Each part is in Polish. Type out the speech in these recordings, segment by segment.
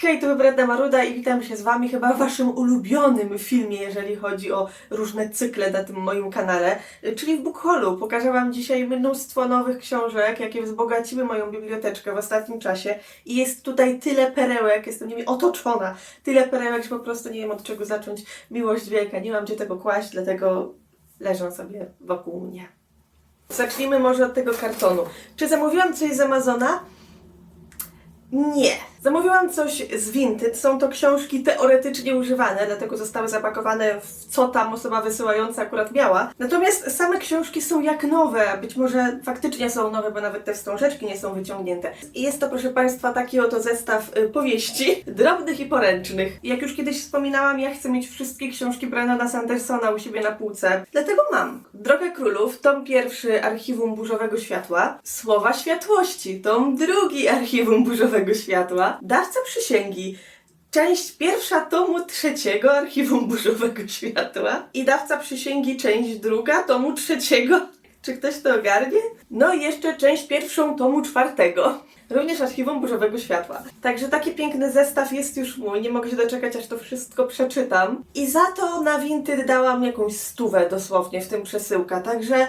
Hej, to Wybredna Maruda i witam się z Wami chyba w Waszym ulubionym filmie, jeżeli chodzi o różne cykle na tym moim kanale, czyli w Bookholu. Pokażę Wam dzisiaj mnóstwo nowych książek, jakie wzbogaciły moją biblioteczkę w ostatnim czasie i jest tutaj tyle perełek, jestem nimi otoczona, tyle perełek, że po prostu nie wiem od czego zacząć. Miłość wielka, nie mam gdzie tego kłaść, dlatego leżą sobie wokół mnie. Zacznijmy może od tego kartonu. Czy zamówiłam coś z Amazona? Nie. Zamówiłam coś z Vinted. Są to książki teoretycznie używane, dlatego zostały zapakowane w co tam osoba wysyłająca akurat miała. Natomiast same książki są jak nowe, a być może faktycznie są nowe, bo nawet te wstążeczki nie są wyciągnięte. I jest to, proszę Państwa, taki oto zestaw y, powieści, drobnych i poręcznych. Jak już kiedyś wspominałam, ja chcę mieć wszystkie książki Brandona Sandersona u siebie na półce. Dlatego mam. Droga Królów, tom pierwszy Archiwum Burzowego Światła, Słowa Światłości, tom drugi Archiwum Burzowego Światła, Dawca Przysięgi, Część pierwsza tomu trzeciego Archiwum Burzowego Światła i Dawca Przysięgi, część druga tomu trzeciego. Czy ktoś to ogarnie? No i jeszcze część pierwszą tomu czwartego. Również Archiwum Burzowego Światła. Także taki piękny zestaw jest już mój. Nie mogę się doczekać, aż to wszystko przeczytam. I za to na Vinted dałam jakąś stówę dosłownie, w tym przesyłka. Także y,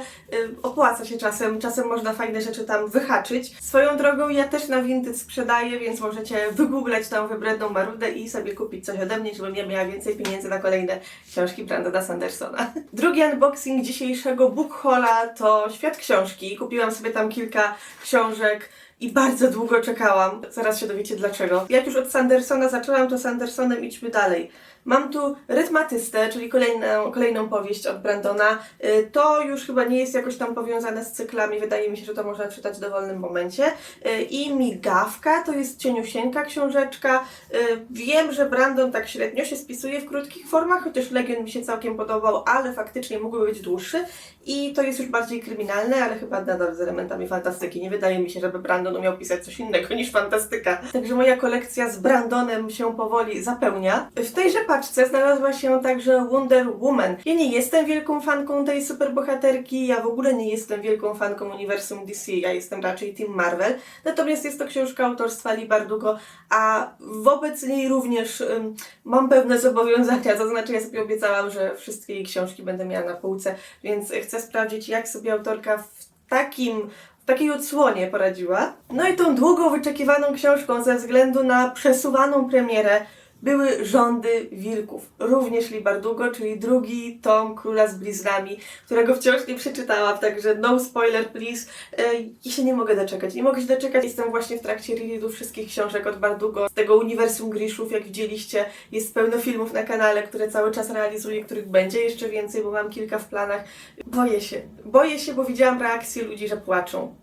opłaca się czasem. Czasem można fajne rzeczy tam wyhaczyć. Swoją drogą ja też na Vinted sprzedaję, więc możecie wygooglać tam wybredną marudę i sobie kupić coś ode mnie, żebym ja miała więcej pieniędzy na kolejne książki Brandona Sandersona. Drugi unboxing dzisiejszego bookhola to Świat Książki. Kupiłam sobie tam kilka książek i bardzo długo czekałam. Zaraz się dowiecie dlaczego. Jak już od Sandersona zaczęłam, to Sandersonem idźmy dalej. Mam tu Rytmatystę, czyli kolejną, kolejną powieść od Brandona. Y, To już chyba nie jest jakoś tam powiązane z cyklami. Wydaje mi się, że to można czytać w dowolnym momencie. Y, I Migawka to jest cieniusieńka książeczka. Y, Wiem, że Brandon tak średnio się spisuje w krótkich formach, chociaż Legion mi się całkiem podobał, ale faktycznie mógłby być dłuższy. I to jest już bardziej kryminalne, ale chyba nadal z elementami fantastyki. Nie wydaje mi się, żeby Brandon umiał pisać coś innego niż fantastyka. Także moja kolekcja z Brandonem się powoli zapełnia. W tejże paczce znalazła się także Wonder Woman. Ja nie jestem wielką fanką tej superbohaterki, ja w ogóle nie jestem wielką fanką uniwersum DC, ja jestem raczej Team Marvel. Natomiast jest to książka autorstwa Lee Bardugo, a wobec niej również mam pewne zobowiązania, to znaczy ja sobie obiecałam, że wszystkie jej książki będę miała na półce, więc chcę sprawdzić, jak sobie autorka w takim takiej odsłonie poradziła. No i tą długo wyczekiwaną książką ze względu na przesuwaną premierę były Rządy Wilków. Również Libardugo, czyli drugi tom Króla z Bliznami, którego wciąż nie przeczytałam, także no spoiler please. E, I się nie mogę doczekać. Nie mogę się doczekać. Jestem właśnie w trakcie readu wszystkich książek od Bardugo. Z tego uniwersum Grishów, jak widzieliście, jest pełno filmów na kanale, które cały czas realizuję, których będzie jeszcze więcej, bo mam kilka w planach. Boję się. Boję się, bo widziałam reakcje ludzi, że płaczą.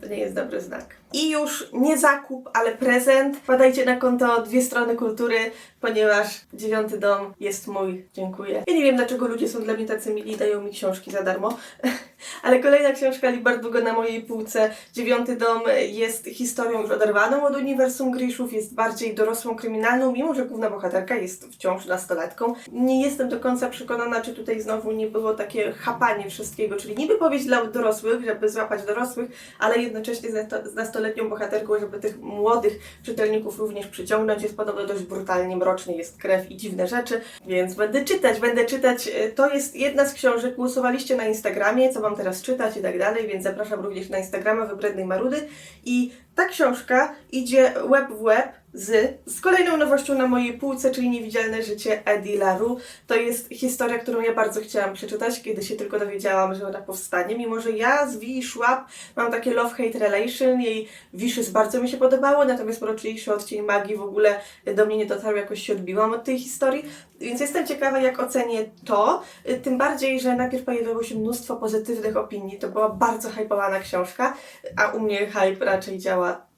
To nie jest dobry znak. I już nie zakup, ale prezent. Wpadajcie na konto Dwie Strony Kultury, ponieważ dziewiąty dom jest mój. Dziękuję. Ja nie wiem, dlaczego ludzie są dla mnie tacy mili i dają mi książki za darmo. ale kolejna książka Libardugo na mojej półce. Dziewiąty dom jest historią już oderwaną od uniwersum Grishów, jest bardziej dorosłą kryminalną, mimo że główna bohaterka jest wciąż nastolatką. Nie jestem do końca przekonana, czy tutaj znowu nie było takie chapanie wszystkiego, czyli niby powieść dla dorosłych, żeby złapać dorosłych, ale jednocześnie z nasto- z nastoletnią bohaterką, żeby tych młodych czytelników również przyciągnąć. Jest podobno dość brutalnie mroczny, jest krew i dziwne rzeczy, więc będę czytać, będę czytać. E, To jest jedna z książek, głosowaliście na Instagramie, co mam teraz czytać i tak dalej, więc zapraszam również na Instagrama Wybrednej Marudy i ta książka idzie łeb w łeb z, z kolejną nowością na mojej półce, czyli Niewidzialne życie Eddie Laru. To jest historia, którą ja bardzo chciałam przeczytać, kiedy się tylko dowiedziałam, że ona powstanie. Mimo, że ja z Vi Schwab mam takie love-hate relation, jej Wishes bardzo mi się podobało, natomiast mroczniejszy odcień magii w ogóle do mnie nie dotarł, jakoś się odbiłam od tej historii. Więc jestem ciekawa, jak ocenię to. Tym bardziej, że najpierw pojawiło się mnóstwo pozytywnych opinii. To była bardzo hypowana książka, a u mnie hype raczej działa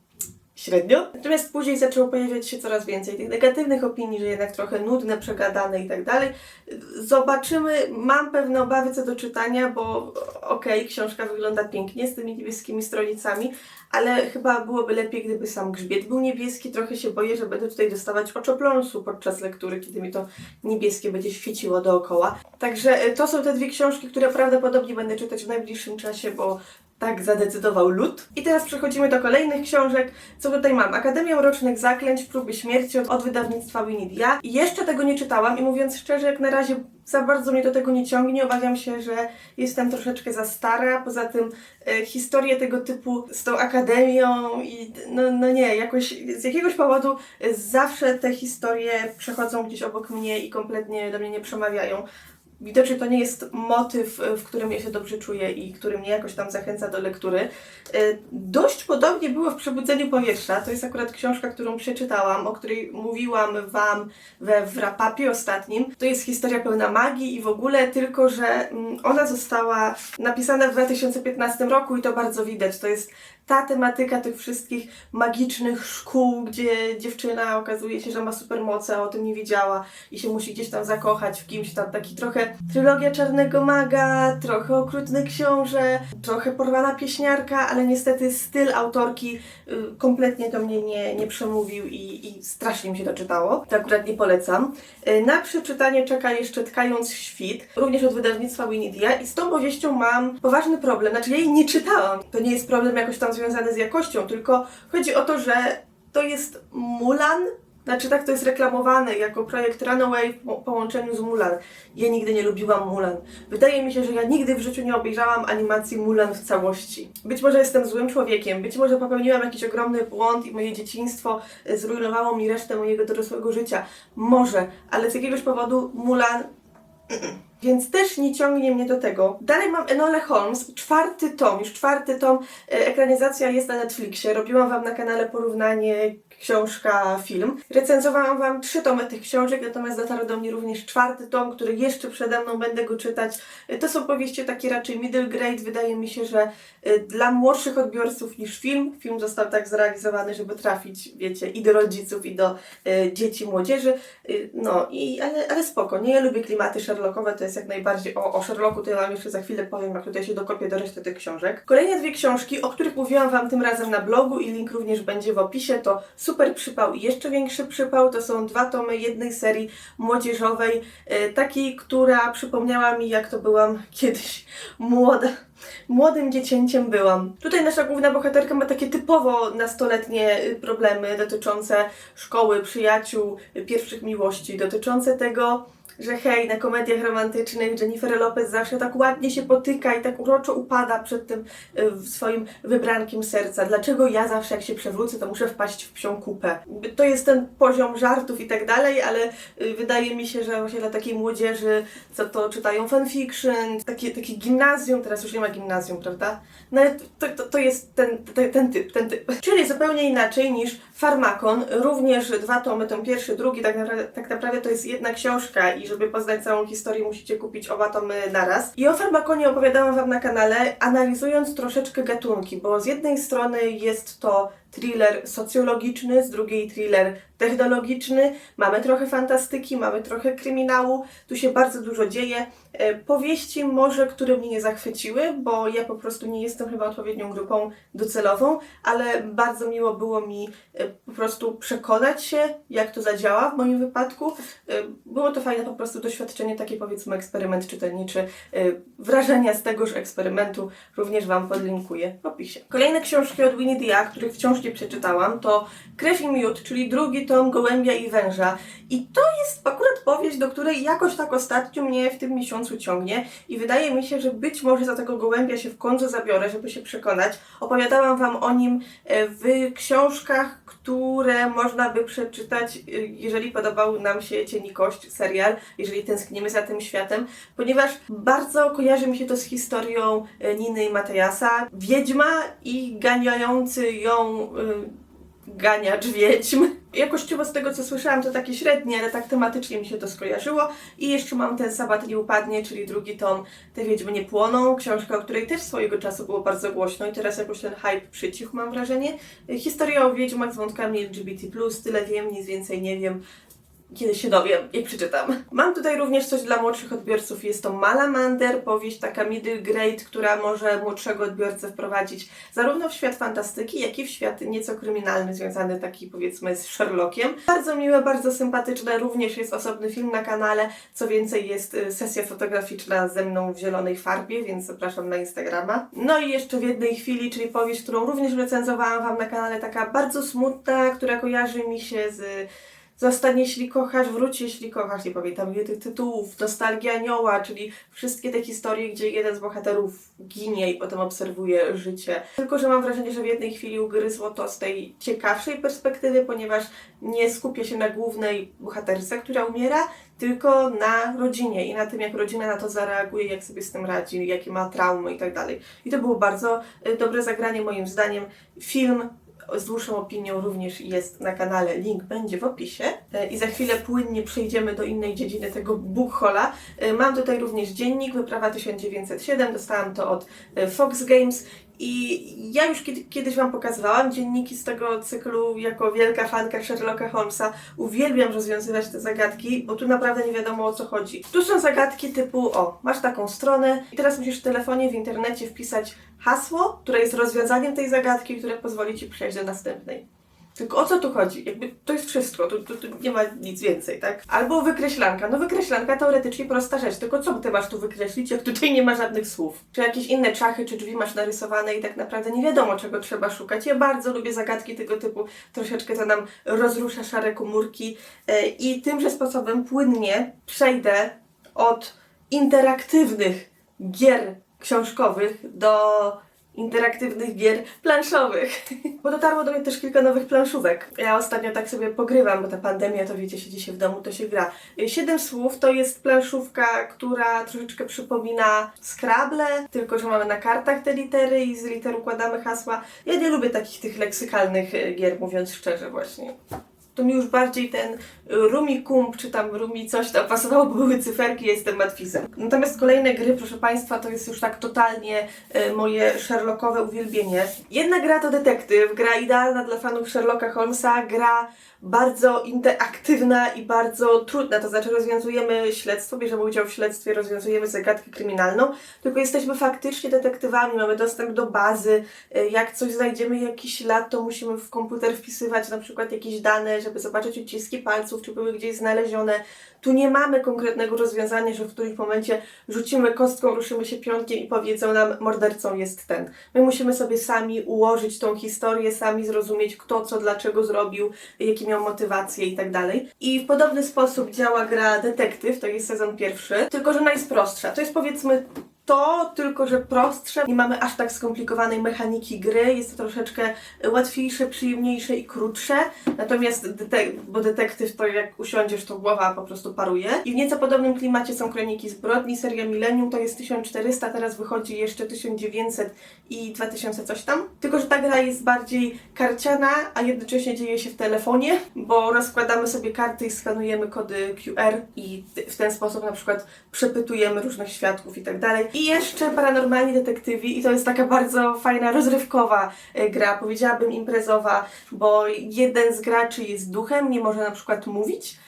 średnio. Natomiast później zaczęło pojawiać się coraz więcej tych negatywnych opinii, że jednak trochę nudne, przegadane i tak dalej. Zobaczymy. Mam pewne obawy co do czytania, bo okej, książka wygląda pięknie z tymi niebieskimi stronicami, ale chyba byłoby lepiej, gdyby sam grzbiet był niebieski. Trochę się boję, że będę tutaj dostawać oczopląsu podczas lektury, kiedy mi to niebieskie będzie świeciło dookoła. Także e, to są te dwie książki, które prawdopodobnie będę czytać w najbliższym czasie, bo tak zadecydował lud. I teraz przechodzimy do kolejnych książek. Co tutaj mam? Akademia Mrocznych Zaklęć, Próby Śmierci od, od wydawnictwa Winnie Ja. I jeszcze tego nie czytałam i mówiąc szczerze, jak na razie za bardzo mnie do tego nie ciągnie. Obawiam się, że jestem troszeczkę za stara. Poza tym e, historie tego typu z tą akademią i no, no nie, jakoś z jakiegoś powodu zawsze te historie przechodzą gdzieś obok mnie i kompletnie do mnie nie przemawiają. Widocznie to nie jest motyw, e, w którym ja się dobrze czuję i który mnie jakoś tam zachęca do lektury. E, Dość podobnie było w Przebudzeniu Powietrza. To jest akurat książka, którą przeczytałam, o której mówiłam Wam we wrapapie ostatnim. To jest historia pełna magii i w ogóle, tylko że mm, ona została napisana w 2015 roku i to bardzo widać. To jest ta tematyka tych wszystkich magicznych szkół, gdzie dziewczyna okazuje się, że ma supermoce, a o tym nie wiedziała i się musi gdzieś tam zakochać w kimś tam. Taki trochę trylogia Czarnego Maga, trochę okrutny książę, trochę porwana pieśniarka, ale niestety styl autorki y, kompletnie do mnie nie, nie przemówił i, i strasznie mi się to czytało. To akurat nie polecam. Y, Na przeczytanie czeka jeszcze Tkając Świt, również od wydawnictwa Winidia i z tą powieścią mam poważny problem. Znaczy ja jej nie czytałam. To nie jest problem jakoś tam związany z jakością, tylko chodzi o to, że to jest Mulan, znaczy tak to jest reklamowane jako projekt Runaway w po- połączeniu z Mulan. Ja nigdy nie lubiłam Mulan. Wydaje mi się, że ja nigdy w życiu nie obejrzałam animacji Mulan w całości. Być może jestem złym człowiekiem, być może popełniłam jakiś ogromny błąd i moje dzieciństwo e, zrujnowało mi resztę mojego dorosłego życia. Może, ale z jakiegoś powodu Mulan więc też nie ciągnie mnie do tego. Dalej mam Enole Holmes, czwarty tom, już czwarty tom. E, Ekranizacja jest na Netflixie. Robiłam Wam na kanale porównanie książka, film. Recenzowałam Wam trzy tomy tych książek, natomiast dotarł do mnie również czwarty tom, który jeszcze przede mną będę go czytać. E, To są powieści takie raczej middle grade. Wydaje mi się, że e, dla młodszych odbiorców niż film. Film został tak zrealizowany, żeby trafić, wiecie, i do rodziców, i do dzieci, młodzieży. No, i, ale, ale spoko, nie? Ja lubię klimaty Sherlockowe, to jest jak najbardziej... O, o Sherlocku to ja Wam jeszcze za chwilę powiem, jak tutaj się dokopię do reszty tych książek. Kolejne dwie książki, o których mówiłam Wam tym razem na blogu i link również będzie w opisie, to Super Przypał i Jeszcze Większy Przypał. To są dwa tomy jednej serii młodzieżowej, y, takiej, która przypomniała mi, jak to byłam kiedyś młoda. Młodym dziecięciem byłam. Tutaj nasza główna bohaterka ma takie typowo nastoletnie y, problemy dotyczące szkoły, przyjaciół, y, pierwszych miłości, dotyczące tego, że hej, na komediach romantycznych Jennifer Lopez zawsze tak ładnie się potyka i tak uroczo upada przed tym y, swoim wybrankiem serca. Dlaczego ja zawsze jak się przewrócę, to muszę wpaść w psią kupę? To jest ten poziom żartów i tak dalej, ale y, wydaje mi się, że właśnie dla takiej młodzieży, co to czytają fanfiction, takie, takie gimnazjum, teraz już nie ma gimnazjum, prawda? No to, to, to jest ten, ten, ten typ, ten typ. Czyli zupełnie inaczej niż Farmakon, również dwa tomy, ten pierwszy, drugi, tak naprawdę, tak naprawdę to jest jedna książka i żeby poznać całą historię musicie kupić oba tomy naraz. I o Farmakonie opowiadałam Wam na kanale, analizując troszeczkę gatunki, bo z jednej strony jest to thriller socjologiczny, z drugiej thriller technologiczny, mamy trochę fantastyki, mamy trochę kryminału, tu się bardzo dużo dzieje. E, Powieści może, które mnie nie zachwyciły, bo ja po prostu nie jestem chyba odpowiednią grupą docelową, ale bardzo miło było mi e, po prostu przekonać się, jak to zadziała w moim wypadku. E, Było to fajne po prostu doświadczenie, taki powiedzmy eksperyment czytelniczy, wrażenia z tegoż eksperymentu również Wam podlinkuję w opisie. Kolejne książki od Winnie Dia, których wciąż nie przeczytałam, to Krew i Miód, czyli drugi tom Gołębia i Węża. I to jest akurat powieść, do której jakoś tak ostatnio mnie w tym miesiącu ciągnie i wydaje mi się, że być może za tego gołębia się w końcu zabiorę, żeby się przekonać. Opowiadałam Wam o nim e, w książkach, które można by przeczytać, e, jeżeli podobał nam się Cień i Kość, serial, jeżeli tęsknimy za tym światem, ponieważ bardzo kojarzy mi się to z historią e, Niny i Matejasa. Wiedźma i ganiający ją ganiacz wiedźm. Jakościowo z tego co słyszałam to takie średnie, ale tak tematycznie mi się to skojarzyło. I jeszcze mam ten Sabat nie upadnie, czyli drugi tom Te wiedźmy nie płoną, książka, o której też swojego czasu było bardzo głośno i teraz jakoś ten hype przycichł mam wrażenie. Historia o wiedźmach z wątkami LGBT+, tyle wiem, nic więcej nie wiem. Kiedy się dowiem i przeczytam. Mam tutaj również coś dla młodszych odbiorców. Jest to Malamander, powieść taka middle grade, która może młodszego odbiorcę wprowadzić zarówno w świat fantastyki, jak i w świat nieco kryminalny, związany taki powiedzmy z Sherlockiem. Bardzo miłe, bardzo sympatyczne. Również jest osobny film na kanale. Co więcej, jest y, sesja fotograficzna ze mną w zielonej farbie, więc zapraszam na Instagrama. No i jeszcze w jednej chwili, czyli powieść, którą również recenzowałam Wam na kanale, taka bardzo smutna, która kojarzy mi się z Zostań jeśli kochasz, wróć jeśli kochasz, nie pamiętam ile tych tytułów, Nostalgia Anioła, czyli wszystkie te historie, gdzie jeden z bohaterów ginie i potem obserwuje życie. Tylko, że mam wrażenie, że w jednej chwili ugryzło to z tej ciekawszej perspektywy, ponieważ nie skupia się na głównej bohaterce, która umiera, tylko na rodzinie i na tym, jak rodzina na to zareaguje, jak sobie z tym radzi, jakie ma traumy i tak dalej. I to było bardzo y, dobre zagranie moim zdaniem. Film z dłuższą opinią również jest na kanale, link będzie w opisie. E, I za chwilę płynnie przejdziemy do innej dziedziny tego bookhola. E, Mam tutaj również dziennik, wyprawa 1907, dostałam to od e, Fox Games i ja już kiedy, kiedyś Wam pokazywałam dzienniki z tego cyklu jako wielka fanka Sherlocka Holmesa. Uwielbiam rozwiązywać te zagadki, bo tu naprawdę nie wiadomo o co chodzi. Tu są zagadki typu, o, masz taką stronę i teraz musisz w telefonie, w internecie wpisać hasło, które jest rozwiązaniem tej zagadki, które pozwoli Ci przejść do następnej. Tylko o co tu chodzi? Jakby to jest wszystko, tu, tu, tu nie ma nic więcej, tak? Albo wykreślanka. No wykreślanka teoretycznie prosta rzecz, tylko co ty masz tu wykreślić, jak tutaj nie ma żadnych słów? Czy jakieś inne czachy, czy drzwi masz narysowane i tak naprawdę nie wiadomo, czego trzeba szukać. Ja bardzo lubię zagadki tego typu, troszeczkę to nam rozrusza szare komórki e, i tymże sposobem płynnie przejdę od interaktywnych gier książkowych do interaktywnych gier planszowych. Bo dotarło do mnie też kilka nowych planszówek. Ja ostatnio tak sobie pogrywam, bo ta pandemia, to wiecie, siedzi się w domu, to się gra. Siedem słów to jest planszówka, która troszeczkę przypomina Scrabble, tylko że mamy na kartach te litery i z liter układamy hasła. Ja nie lubię takich tych leksykalnych y, gier, mówiąc szczerze właśnie to mi już bardziej ten Rumi Kump, czy tam Rumi coś tam pasowało, bo były cyferki, jestem matwizem. Natomiast kolejne gry, proszę Państwa, to jest już tak totalnie e, moje Sherlockowe uwielbienie. Jedna gra to detektyw, gra idealna dla fanów Sherlocka Holmesa, gra bardzo interaktywna i bardzo trudna, to znaczy rozwiązujemy śledztwo, bierzemy udział w śledztwie, rozwiązujemy zagadkę kryminalną, tylko jesteśmy faktycznie detektywami, mamy dostęp do bazy, e, jak coś znajdziemy, jakiś ślad, to musimy w komputer wpisywać na przykład jakieś dane, żeby zobaczyć odciski palców, czy były gdzieś znalezione. Tu nie mamy konkretnego rozwiązania, że w którymś momencie rzucimy kostką, ruszymy się pionkiem i powiedzą nam, mordercą jest ten. My musimy sobie sami ułożyć tą historię, sami zrozumieć kto co, dlaczego zrobił, jakie miał motywacje i tak dalej. I w podobny sposób działa gra Detektyw, to jest sezon pierwszy, tylko że najprostsza. To jest powiedzmy to, tylko że prostsze. Nie mamy aż tak skomplikowanej mechaniki gry. Jest to troszeczkę łatwiejsze, przyjemniejsze i krótsze. Natomiast, detek- bo detektyw to jak usiądziesz, to głowa po prostu paruje. I w nieco podobnym klimacie są Kroniki Zbrodni. Seria Millennium to jest 1400, teraz wychodzi jeszcze 1900 i 2000 coś tam. Tylko, że ta gra jest bardziej karciana, a jednocześnie dzieje się w telefonie, bo rozkładamy sobie karty i skanujemy kody QR i w ten sposób na przykład przepytujemy różnych świadków i tak dalej. I jeszcze Paranormalni Detektywi i to jest taka bardzo fajna, rozrywkowa e, gra, powiedziałabym imprezowa, bo jeden z graczy jest duchem, nie może na przykład mówić,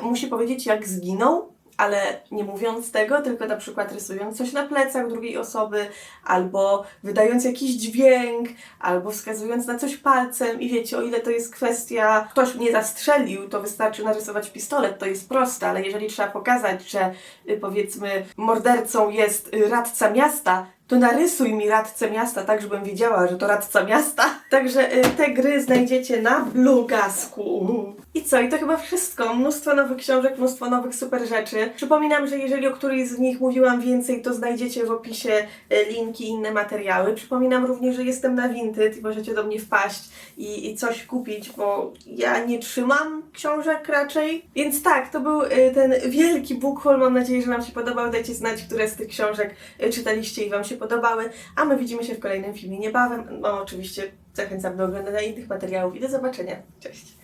e, musi powiedzieć jak zginął, ale nie mówiąc tego, tylko na przykład rysując coś na plecach drugiej osoby, albo wydając jakiś dźwięk, albo wskazując na coś palcem i wiecie, o ile to jest kwestia, ktoś mnie zastrzelił, to wystarczy narysować pistolet, to jest proste, ale jeżeli trzeba pokazać, że y, powiedzmy mordercą jest y, radca miasta, to narysuj mi radcę miasta, tak żebym wiedziała, że to radca miasta. Także y, te gry znajdziecie na blogasku. I co? I to chyba wszystko. Mnóstwo nowych książek, mnóstwo nowych super rzeczy. Przypominam, że jeżeli o którejś z nich mówiłam więcej, to znajdziecie w opisie y, linki i inne materiały. Przypominam również, że jestem na Vinted i możecie do mnie wpaść i, i coś kupić, bo ja nie trzymam książek raczej. Więc tak, to był y, ten wielki book haul. Mam nadzieję, że Wam się podobał. Dajcie znać, które z tych książek y, czytaliście i Wam się podobały. A my widzimy się w kolejnym filmie niebawem. No oczywiście zachęcam do oglądania innych materiałów i do zobaczenia. Cześć!